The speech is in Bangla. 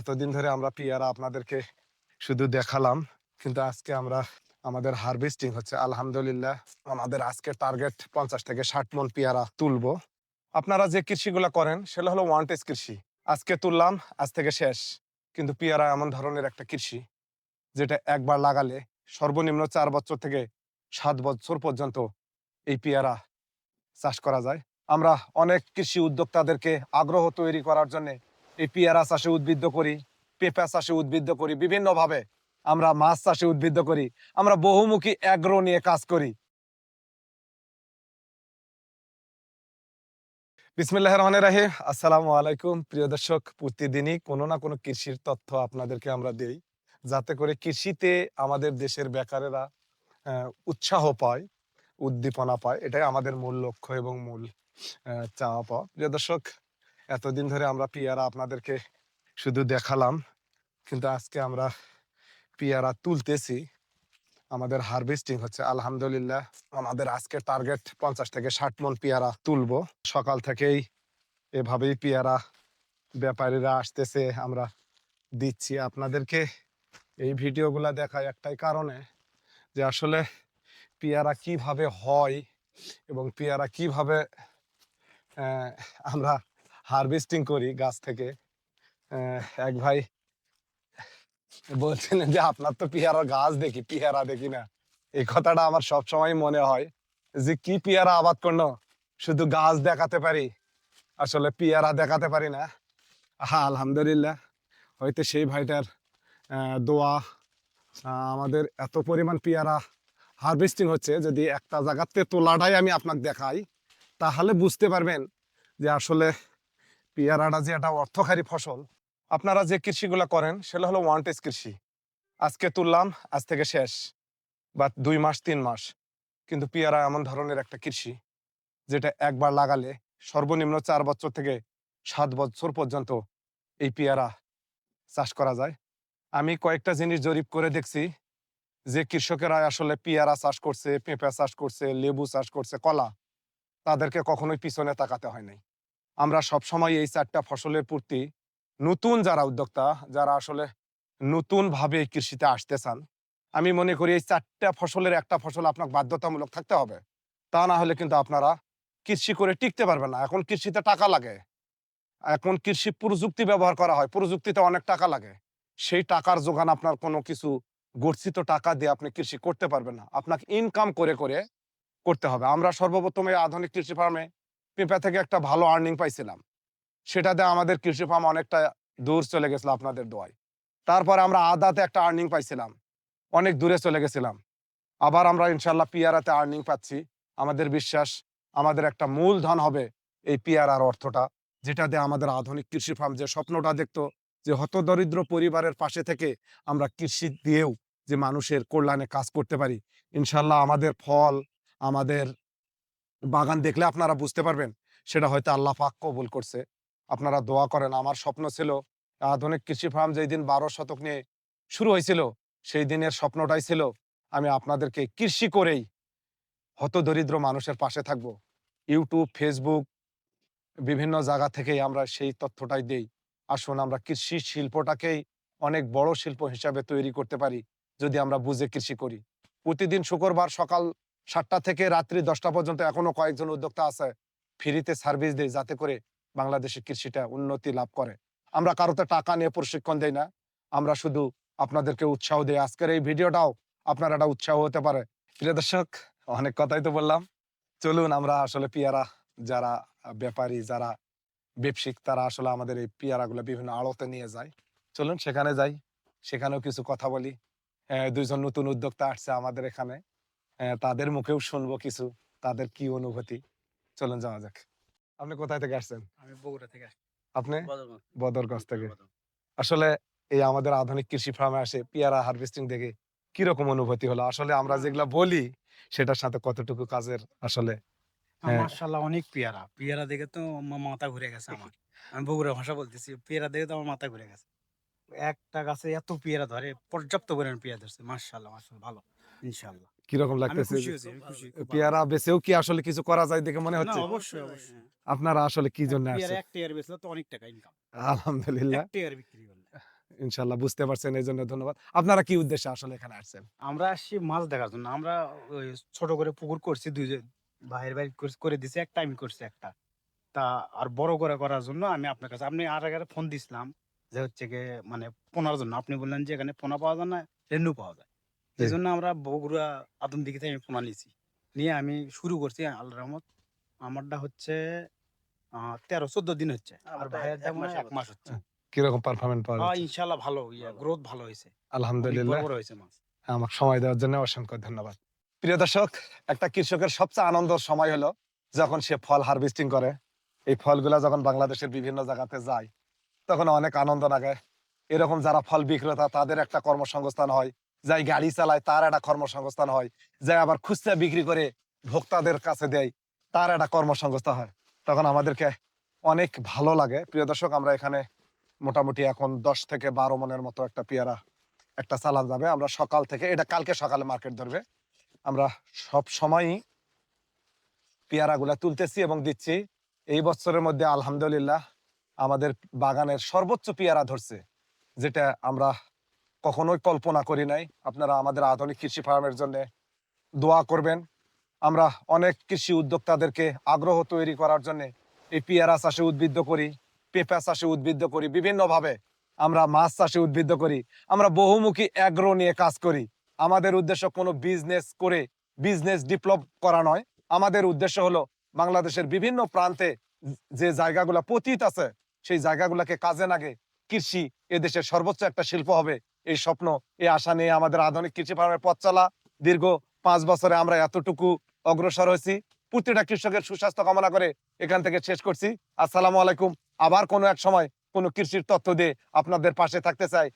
এতদিন ধরে আমরা পিয়ারা আপনাদেরকে শুধু দেখালাম, কিন্তু আজকে আমরা আমাদের হারভেস্টিং হচ্ছে। আলহামদুলিল্লাহ আমাদের আজকে টার্গেট পঞ্চাশ থেকে ষাট মন পিয়ারা তুলবো। আপনারা যে কৃষিগুলো করেন সেটা হলো ওয়ান টেস কৃষি। আজকে তুললাম, আজ থেকে শেষ। কিন্তু পেয়ারা এমন ধরনের একটা কৃষি, যেটা একবার লাগালে সর্বনিম্ন চার বছর থেকে সাত বছর পর্যন্ত এই পেয়ারা চাষ করা যায়। আমরা অনেক কৃষি উদ্যোক্তাদেরকে আগ্রহ তৈরি করার জন্য এই পেয়ারা চাষে উদ্বুদ্ধ করি পেঁপা চাষে উদ্বুদ্ধ করি, বিভিন্নভাবে আমরা মাছ চাষে উদ্বুদ্ধ করি, আমরা বহুমুখী অ্যাগ্রো নিয়ে কাজ করি। বিসমিল্লাহ রহমান রাহে আসসালামু আলাইকুম। প্রিয় দর্শক, প্রতিদিনই কোনো না কোনো কৃষির তথ্য আপনাদেরকে আমরা দেই, যাতে করে কৃষিতে আমাদের দেশের বেকারেরা উৎসাহ পায়, উদ্দীপনা পায়। এটাই আমাদের মূল লক্ষ্য এবং মূল চাওয়া পাওয়া। প্রিয় দর্শক এতদিন ধরে আমরা পিয়ারা আপনাদেরকে শুধু দেখালাম, কিন্তু আজকে আমরা পিয়ারা তুলতেছি। আমাদের হারভেস্টিং হচ্ছে। আলহামদুলিল্লাহ, আমাদের আজকে টার্গেট পঞ্চাশ থেকে ষাট মন পেয়ারা তুলব। সকাল থেকেই এভাবেই পেয়ারা ব্যাপারীরা আসতেছে, আমরা দিচ্ছি আপনাদেরকে। এই ভিডিওগুলো দেখায় একটাই কারণে যে আসলে পেয়ারা কীভাবে হয় এবং পেয়ারা কীভাবে আমরা হারভেস্টিং করি গাছ থেকে। এক ভাই বলছিলেন যে, আপনার তো পেয়ারা গাছ দেখি, পেয়ারা দেখি না। এই কথাটা আমার সব সময় মনে হয় যে, কি পেয়ারা আবাদ করল? শুধু গাছ দেখাতে পারি? আসলে পেয়ারা দেখাতে পারি না। হ্যাঁ আলহামদুলিল্লাহ। হয়তো সেই ভাইটার দোয়া আমাদের এত পরিমাণ পেয়ারা হারভেস্টিং হচ্ছে। যদি একটা জায়গাতে তোলাটাই আমি আপনাকে দেখাই, তাহলে বুঝতে পারবেন যে, আসলে পেয়ারাটা যে একটা অর্থকারী ফসল, আপনারা যে কৃষিগুলো করেন সেটা হলো ওয়ান টেস কৃষি। আজকে তুললাম, আজ থেকে শেষ বা দুই মাস, তিন মাস। কিন্তু পেয়ারা এমন ধরনের একটা কৃষি, যেটা একবার লাগালে সর্বনিম্ন চার বছর থেকে সাত বছর পর্যন্ত এই পেয়ারা চাষ করা যায়। আমি কয়েকটা জিনিস জরিপ করে দেখছি, যে কৃষকেরা আসলে পেয়ারা চাষ করছে, পেঁপে চাষ করছে, লেবু চাষ করছে, কলা, তাদেরকে কখনোই পিছনে তাকাতে হয় নাই। আমরা সবসময় এই চারটা ফসলের প্রতি নতুন যারা উদ্যোক্তা, যারা আসলে নতুন ভাবে কৃষিতে আসতে চান, আমি মনে করি এই চারটা ফসলের একটা ফসল আপনার বাধ্যতামূলক থাকতে হবে। তা না হলে কিন্তু আপনারা কৃষি করে টিকতে পারবেন না। এখন কৃষিতে টাকা লাগে। এখন কৃষি প্রযুক্তি ব্যবহার করা হয়। প্রযুক্তিতে অনেক টাকা লাগে। সেই টাকার যোগান আপনার কোনো কিছু গচ্ছিত টাকা দিয়ে আপনি কৃষি করতে পারবেন না। আপনাকে ইনকাম করে করে করতে হবে। আমরা সর্বপ্রথমে আধুনিক কৃষি ফার্মে পেঁপা থেকে একটা ভালো আর্নিং পাইছিলাম। সেটাতে আমাদের কৃষি ফার্ম অনেকটা দূর চলে গেছিল আপনাদের দোয়ায়। তারপরে আমরা আদাতে একটা আর্নিং পাইছিলাম। অনেক দূরে চলে গেছিলাম। আবার আমরা ইনশাল্লাহ পিয়ারাতে আর্নিং পাচ্ছি। আমাদের বিশ্বাস, আমাদের একটা মূলধন হবে এই পিয়ারার অর্থটা, যেটা দিয়ে আমাদের আধুনিক কৃষি ফার্ম যে স্বপ্নটা দেখতো যে হতদরিদ্র পরিবারের পাশে থেকে আমরা কৃষি দিয়েও যে মানুষের কল্যাণে কাজ করতে পারি। ইনশাল্লাহ আমাদের ফল, আমাদের বাগান দেখলে আপনারা বুঝতে পারবেন। সেটা হয়তো আল্লাহ পাক কবুল করছে। আপনারা দোয়া করেন। আমার স্বপ্ন ছিল, আধুনিক কৃষি ফার্ম যেই দিন বারো শতক নিয়ে শুরু হয়েছিল, সেই দিনের স্বপ্নটাই ছিল, আমি আপনাদেরকে কৃষি করেই হতদরিদ্র মানুষের পাশে থাকব। ইউটিউব ফেসবুক বিভিন্ন জায়গা থেকেই আমরা সেই তথ্যটাই দেই। আসুন, আমরা কৃষি শিল্পটাকেই অনেক বড় শিল্প হিসাবে তৈরি করতে পারি, যদি আমরা বুঝে কৃষি করি। প্রতিদিন শুক্রবার সকাল সাতটা থেকে রাত্রি দশটা পর্যন্ত এখনও কয়েকজন উদ্যোক্তা আছে, ফ্রিতে সার্ভিস দেয় যাতে করে বাংলাদেশের কৃষিটা উন্নতি লাভ করে। আমরা কারোতে টাকা নিয়ে প্রশিক্ষণ দেই না। আমরা শুধু আপনাদেরকে উৎসাহ দিই। আজকের এই ভিডিওটাও আপনার একটা উৎসাহ হতে পারে। প্রিয় দর্শক, অনেক কথাই তো বললাম। চলুন আমরা আসলে পিয়ারা যারা ব্যাপারী, যারা ব্যবসায়িক, তারা আসলে আমাদের এই পেয়ারাগুলো বিভিন্ন আড়তে নিয়ে যায়। চলুন সেখানে যাই। সেখানেও কিছু কথা বলি। দুইজন নতুন উদ্যোক্তা আসছে আমাদের এখানে। তাদের মুখেও শুনব কিছু তাদের কি অনুভূতি? চলুন যাওয়া যাক। আপনি কোথায় থেকে আসছেন? আমি বগুড়া থেকে আপনি? বদরগঞ্জ। থেকে। আসলে এই আমাদের আধুনিক কৃষি ফার্মে আসে পেয়ারা হারভেস্টিং দেখে কীরকম অনুভূতি হলো? আসলে আমরা যেগুলা বলি সেটার সাথে কতটুকু কাজের আসলে হ্যাঁ। মাশাআল্লাহ অনেক পেয়ারা। পেয়ারা দেখে তো মাথা ঘুরে গেছে আমার। আমি বগুড়া ভাষা বলতেছি পেয়ারা দেখে তো আমার মাথা ঘুরে গেছে। একটা গাছে এত পেয়ারা ধরে পর্যাপ্ত পরিমাণ পেয়ারা ধরছে মাশাআল্লাহ মাশাআল্লাহ ভালো ইনশাআল্লাহ। কীরকম লাগতেছে। পেয়ারা বেচেও কি আসলে কিছু করা যায় দেখে মনে হচ্ছে? অবশ্যই অবশ্যই। আপনারা আসলে কি জন্য পেয়ারা এক টিয়ার বেচলে তো অনেক টাকা ইনকাম আলহামদুলিল্লাহ। এক টিয়ার বিক্রি করলে। ইনশাল্লাহ বুঝতে পারছেন এই জন্য ধন্যবাদ। আপনারা কি উদ্দেশ্যে আসলে এখানে আসছেন? আমরা আসছি মাছ দেখার জন্য। আমরা ওই ছোট করে পুকুর করছি দুই ভাইয়ের ভাই করে দিছি একটা আমি করছি একটা। তা আর বড় করে করার জন্য আমি আপনার কাছে আপনি আর আগে ফোন দিছিলাম যে হচ্ছে গিয়ে মানে পোনার জন্য। আপনি বললেন যে এখানে পোনা পাওয়া যায় না রেন্নু পাওয়া যায়। এই জন্য আমরা বগুড়া আদম দিকে থেকে আমি পোনা নিয়েছি। নিয়ে আমি শুরু করছি আল্লাহ রহমত। আমারটা হচ্ছে তেরো চোদ্দ দিন হচ্ছে। আর ভাইয়ের এক এক মাস হচ্ছে। কীরকম পারফরমেন্স পাওয়া হ্যাঁ যাচ্ছে? ইনশাল্লাহ ভালো ইয়া গ্রোথ ভালো হয়েছে। আলহামদুলিল্লাহ। বড় হয়েছে মাছ। আমাকে সময় দেওয়ার জন্য অসংখ্য ধন্যবাদ। প্রিয় দর্শক একটা কৃষকের সবচেয়ে আনন্দের সময় হলো যখন সে ফল হারভেস্টিং করে। এই ফলগুলা যখন বাংলাদেশের বিভিন্ন জায়গাতে যায় তখন অনেক আনন্দ লাগে। এরকম যারা ফল বিক্রেতা তাদের একটা কর্মসংস্থান হয়। যাই গাড়ি চালায়, তার একটা কর্মসংস্থান হয়। যাই আবার খুচরা বিক্রি করে ভোক্তাদের কাছে দেয়, তার একটা কর্মসংস্থান হয়। তখন আমাদেরকে অনেক ভালো লাগে। প্রিয় দর্শক, আমরা এখানে মোটামুটি এখন দশ থেকে বারো মনের মতো একটা পেয়ারা, একটা চালান যাবে। আমরা সকাল থেকে, এটা কালকে সকালে মার্কেট ধরবে। আমরা সব সময়ই পেয়ারাগুলা তুলতেছি এবং দিচ্ছি। এই বছরের মধ্যে আলহামদুলিল্লাহ আমাদের বাগানের সর্বোচ্চ পেয়ারা ধরছে, যেটা আমরা কখনোই কল্পনা করি নাই। আপনারা আমাদের আধুনিক কৃষি ফার্মের জন্য দোয়া করবেন। আমরা অনেক কৃষি উদ্যোক্তাদেরকে আগ্রহ তৈরি করার জন্য এই পেয়ারা চাষে উদ্বুদ্ধ করি, পেঁপা চাষে উদ্বুদ্ধ করি, বিভিন্নভাবে আমরা মাছ চাষে উদ্বুদ্ধ করি। আমরা বহুমুখী অ্যাগ্রো নিয়ে কাজ করি। আমাদের উদ্দেশ্য কোনো বিজনেস করে বিজনেস ডেভেলপ করা নয়। আমাদের উদ্দেশ্য হলো বাংলাদেশের বিভিন্ন প্রান্তে যে জায়গাগুলো পতিত আছে, সেই জায়গাগুলোকে কাজে লাগে কৃষি এদেশের সর্বোচ্চ একটা শিল্প হবে। এই স্বপ্ন, এই আশা নিয়ে আমাদের আধুনিক কৃষি ফার্মের পথ চলা। দীর্ঘ পাঁচ বছরে আমরা এতটুকু অগ্রসর হয়েছি। প্রতিটা কৃষকের সুস্বাস্থ্য কামনা করে এখান থেকে শেষ করছি। আসসালামু আলাইকুম। আবার কোনো এক সময় কোনো কৃষির তথ্য দিয়ে আপনাদের পাশে থাকতে চাই।